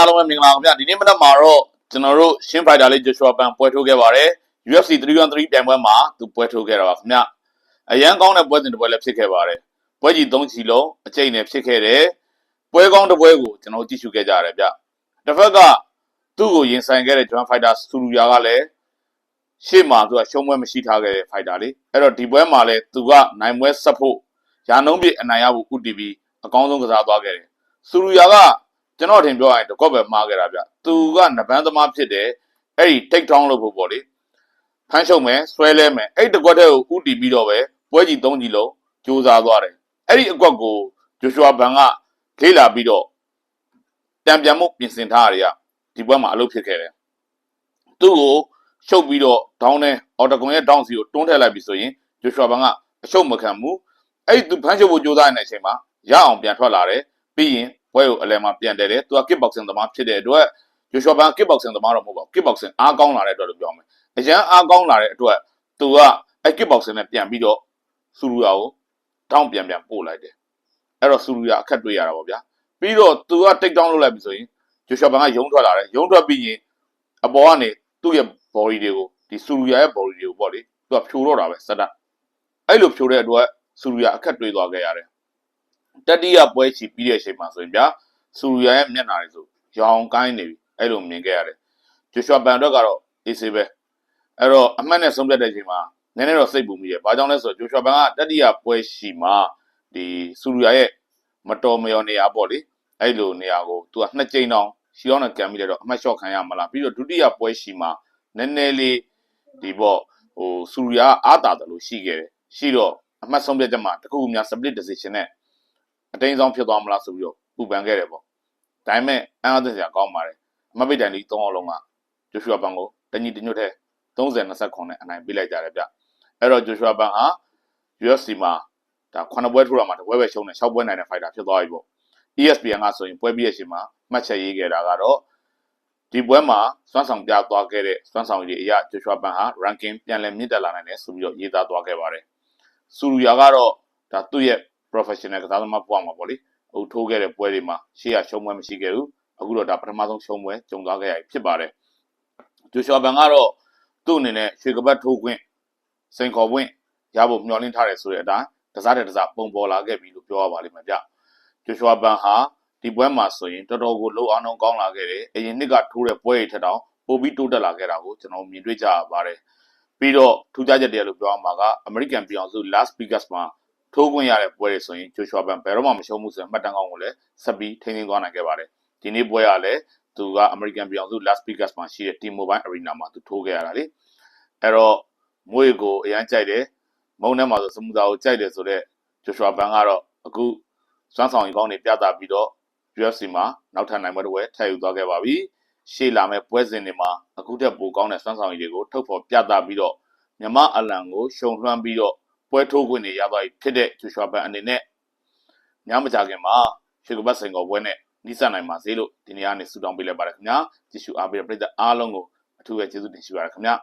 အားလုံးပဲမင်္ဂလာပါခင်ဗျာဒီနေ့မနက်မှာတော့ကျွန်တော်တို့ရှင်းဖိုက်တာလေး Joshua Pan ပွဲထိုးခဲ့ပါတယ် UFC 313ပြိုင်ပွဲမှာသူပွဲထိုးခဲ့တာပါခင်ဗျာအရန်ကောင်းတဲ့ပွဲစဉ်တစ်ပွဲလည်းဖြစ်ခဲ့ပါတယ်ပွဲကြီး၃ချီလုံးအကျိတ်နဲ့ဖြစ်ခဲ့တယ်ပွဲကောင်းတစ်ပွဲကိုကျွန်တော်ကြည့်ရှုခဲ့ကြရတယ်ဗျတစ်ဖက်ကသူ့ကိုရင်ဆိုင်ခဲ့တဲ့ John Fighter စူလူယာကလည်းရှေ့မှာသူကရှုံးပွဲမရှိထားခဲ့တဲ့ fighter လေးအဲ့တော့ဒီပွဲမှာလည်းသူကနိုင်ပွဲဆက်ဖို့ရာနှုံးပြည့်အနိုင်ရဖို့ဥတီပြီးအကောင်းဆုံးကစားသွားခဲ့တယ်စူလူယာက ကျွန်တော်ထင်ပြောရရင်တကော့ပဲမှားခဲ့တာဗျသူကနဗန်းသမားဖြစ်တယ်အဲ့ဒီ take down လုပ်ဖို့ပေါ့လေဖမ်းရှုံမယ်ဆွဲလဲမယ်အဲ့ဒီတကွက်တဲ့ကိုဥတီပြီးတော့ပဲပွဲကြီး၃ကြီးလုံးစူးစမ်းသွားတယ်အဲ့ဒီအကွက်ကိုဂျိုရှွာဘန်ကလေ့လာပြီးတော့တံပြန်မှုပြင်ဆင်ထားရတဲ့ဒီပွဲမှာအလုပ်ဖြစ်ခဲ့တယ်သူ့ကိုရှုပ်ပြီးတော့ဒေါင်းနဲ့အော်တကွန်ရဲ့ဒေါင်းစီကိုတွန်းထည့်လိုက်ပြီဆိုရင်ဂျိုရှွာဘန်ကအရှုပ်မခံဘူးအဲ့ဒီသူဖမ်းရှုပ်ဖို့ကြိုးစားနေတဲ့အချိန်မှာရအောင်ပြန်ထွက်လာတယ်ပြီးရင် ပွဲကိုအလဲမှာပြန်တယ်တယ်သူက kick boxing သမားဖြစ်တဲ့အတွက်ဂျိုရှွာဘန် kick boxing သမားတော့မဟုတ်ပါဘူး kick boxing အားကောင်းလာတဲ့အတွက်လို့ပြောမယ်အရန်အားကောင်းလာတဲ့အတွက်သူကအဲ့ kick boxing နဲ့ပြန်ပြီးတော့စူလူယာကိုတောင်းပြန်ပြန်ပို့လိုက်တယ်အဲ့တော့စူလူယာအခက်တွေ့ရတာပေါ့ဗျာပြီးတော့သူက take down လုပ်လိုက်ပြီဆိုရင်ဂျိုရှွာဘန်ကယုံထွက်လာတယ်ယုံထွက်ပြီးရင်အပေါ်ကနေသူ့ရဲ့ body တွေကိုဒီစူလူယာရဲ့ body တွေကိုပေါ့လေသူကဖြိုတော့တာပဲစက်တက်အဲ့လိုဖြိုတဲ့အတွက်စူလူယာအခက်တွေ့သွားခဲ့ရတယ် တတိယပွဲချီပြီးတဲ့အချိန်မှာဆိုရင်ဗျာစူရီယာရဲ့မျက်နှာတွေဆိုရောင်ကိုင်းနေပြီအဲ့လိုမြင်ခဲ့ရတယ်ဂျိုရှွာဘန်တော့ကတော့အေးဆေးပဲအဲ့တော့အမှတ်နဲ့ဆုံးဖြတ်တဲ့အချိန်မှာနည်းနည်းတော့စိတ်ပူမိတယ်ဘာကြောင့်လဲဆိုတော့ဂျိုရှွာဘန်ကတတိယပွဲချီမှာဒီစူရီယာရဲ့မတော်မယောနေရာပေါ့လေအဲ့လိုနေရာကိုသူကနှစ်ကြိမ်တောင်ရှီအောင်နဲ့ကံပြီးတော့အမှတ်လျှော့ခံရမလားပြီးတော့ဒုတိယပွဲချီမှာနည်းနည်းလေးဒီပေါ့ဟိုစူရီယာအားတာတယ်လို့ရှိခဲ့တယ်ရှိတော့အမှတ်ဆုံးဖြတ်ချက်မှာတခုခုများ split decision နဲ့ အတိန်ဆောင်ဖြစ်သွားမလားဆိုပြီးတော့ပူပန်ခဲ့တယ်ပေါ့ဒါပေမဲ့အံ့အားသင့်စရာကောင်းပါတယ်အမပိတ်တိုင်လေး၃အောင်လုံးကဂျိုရှွာဘန်ကိုတညီတညွတ်တဲ့30 29နဲ့အနိုင်ပေးလိုက်ကြတယ်ဗျအဲ့တော့ဂျိုရှွာဘန်ဟာ UFC မှာဒါခုနှစ်ပွဲထိုးတာမှာတစ်ပွဲပဲရှုံးတယ်6ပွဲနိုင်တဲ့ fighter ဖြစ်သွားပြီပေါ့ ESPN ကဆိုရင်ပွဲပြီးရဲ့အချိန်မှာမှတ်ချက်ရေးခဲ့တာကတော့ဒီပွဲမှာစွမ်းဆောင်ပြသွားခဲ့တဲ့စွမ်းဆောင်ရည်အရာဂျိုရှွာဘန်ဟာ ranking ပြန်လည်မြင့်တက်လာနိုင်တယ်ဆိုပြီးတော့ရေးသားသွားခဲ့ပါတယ်စူလူယာကတော့ဒါသူ့ရဲ့ professional ကစားသမားဘဝမှာပေါ့လေဟိုထိုးခဲ့တဲ့ပွဲတွေမှာရှေ့ကရှုံးပွဲမရှိခဲ့ဘူးအခုတော့ဒါပထမဆုံးရှုံးပွဲကြုံသွားခဲ့ရပြီဖြစ်ပါတယ်ဂျိုရှွာဘန်ကတော့သူ့အနေနဲ့ရွှေကပတ်ထိုးခွင့်စိန်ခေါ်ခွင့်ရဖို့မျှော်လင့်ထားတယ်ဆိုတဲ့အတိုင်းတစားတဲ့တစားပုံပေါ်လာခဲ့ပြီလို့ပြောရပါလိမ့်မယ်ဗျဂျိုရှွာဘန်ဟာဒီပွဲမှာဆိုရင်တော်တော်ကိုလှုပ်အောင်ကောင်းလာခဲ့တယ်အရင်နှစ်ကထိုးတဲ့ပွဲတွေထက်တောင်ပိုပြီးတိုးတက်လာခဲ့တာကိုကျွန်တော်မြင်တွေ့ကြရပါတယ်ပြီးတော့ထူးခြားချက်တရားလို့ပြောရမှာကအမေရိကန်ပြည်အောင်စု Las Vegas မှာ ထိုးခွင့်ရတဲ့ပွဲတွေဆိုရင်ဂျိုရှွာဘန်ဘယ်တော့မှမရှုံးဘူးဆိုရင်မှတ်တမ်းကောင်းကိုလည်းဆက်ပြီးထိန်းသိမ်းသွားနိုင်ခဲ့ပါတယ်ဒီနေ့ပွဲကလည်းသူကအမေရိကန်ပြည်အောင်စု Las Vegas မှာရှိတဲ့ T-Mobile Arena မှာသူထိုးခဲ့ရတာလေအဲ့တော့မွေကိုအရန်ကြိုက်တယ်မုံထဲမှာဆိုစမူသာကိုကြိုက်တယ်ဆိုတော့ဂျိုရှွာဘန်ကတော့အခုစွမ်းဆောင်ရည်ကောင်းတွေပြသပြီးတော့ UFC မှာနောက်ထပ်နိုင်ပွဲတစ်ပွဲထပ်ယူသွားခဲ့ပါပြီရှေ့လာမဲ့ပွဲစဉ်တွေမှာအခုထက်ပိုကောင်းတဲ့စွမ်းဆောင်ရည်တွေကိုထုတ်ဖော်ပြသပြီးတော့မြမအလံကိုရှုံလွှမ်းပြီးတော့ ပွဲထိုးခွင့်တွေရသွားပြီဖြစ်တဲ့ဂျိုရှွာဘန်အနေနဲ့ညမကြခင်မှာရွှေကပတ်စင်ကောပွဲနဲ့နှိစက်နိုင်ပါစေလို့ဒီနေ့ကနေဆုတောင်းပေးလိုက်ပါတယ်ခင်ဗျာကြည့်ရှုအားပေးတဲ့ပရိသတ်အားလုံးကိုအထူးပဲကျေးဇူးတင်ရှိပါရခင်ဗျာ